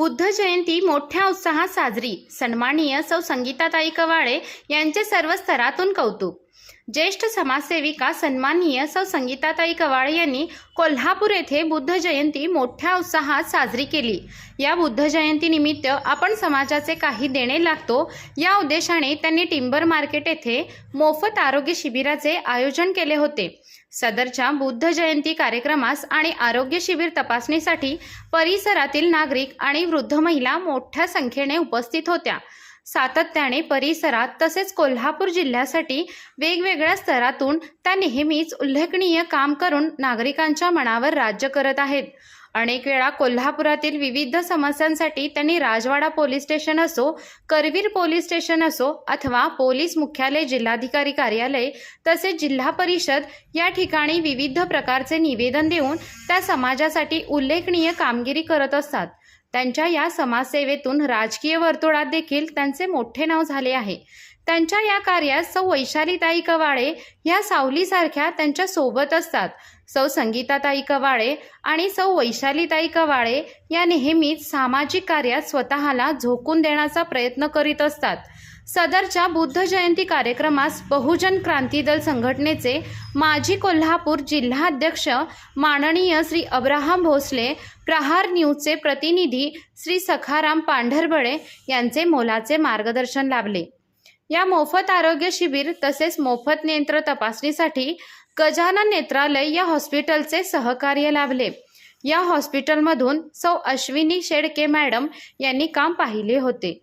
बुद्ध जयंती मोठ्या उत्साहात साजरी. सन्माननीय सौ संगीताताई कवाळे यांचे सर्व स्तरातून कौतुक. ज्येष्ठ समाजसेविका सन्माननीय सौ संगीताताई कवाळे यांनी कोल्हापूर येथे बुद्ध जयंती मोठ्या उत्साहात साजरी केली. या बुद्ध जयंतीनिमित्त आपण समाजाचे काही देणे लागतो. या उद्देशाने त्यांनी टिंबर मार्केट येथे मोफत आरोग्य शिबिराचे आयोजन केले होते. सदरच्या बुद्ध जयंती कार्यक्रमास आणि आरोग्य शिबिर तपासणीसाठी परिसरातील नागरिक आणि वृद्ध महिला मोठ्या संख्येने उपस्थित होत्या. सातत्याने परिसरात तसेच कोल्हापूर जिल्ह्यासाठी वेगवेगळ्या स्तरातून त्या नेहमीच उल्लेखनीय काम करून नागरिकांच्या मनावर राज्य करत आहेत. अनेक वेळा कोल्हापुरातील विविध समस्यांसाठी त्यांनी राजवाडा पोलीस स्टेशन असो करवीर पोलीस स्टेशन असो अथवा पोलीस मुख्यालय जिल्हाधिकारी कार्यालय तसेच जिल्हा परिषद या ठिकाणी विविध प्रकारचे निवेदन देऊन त्या समाजासाठी उल्लेखनीय कामगिरी करत असतात. त्यांच्या या समाजसेवेतून राजकीय वर्तुळात देखील त्यांचे मोठे नाव झाले आहे. त्यांच्या या कार्यात सौ वैशालीताई कवाळे या सावलीसारख्या त्यांच्यासोबत असतात. सौ संगीताताई कवाळे आणि सौ वैशालीताई कवाळे या नेहमीच सामाजिक कार्यात स्वतःला झोकून देण्याचा प्रयत्न करीत असतात. सदरच्या बुद्ध जयंती कार्यक्रमास बहुजन क्रांती दल संघटनेचे माजी कोल्हापूर जिल्हाध्यक्ष माननीय श्री अब्राहम भोसले प्रहार न्यूजचे प्रतिनिधी श्री सखाराम पांढरबळे यांचे मोलाचे मार्गदर्शन लाभले. या मोफत आरोग्य शिबिर तसेच मोफत नेत्र तपासणीसाठी गजानन नेत्रालय या हॉस्पिटलचे सहकार्य लाभले. या हॉस्पिटलमधून सौ अश्विनी शेडके मॅडम यांनी काम पाहिले होते.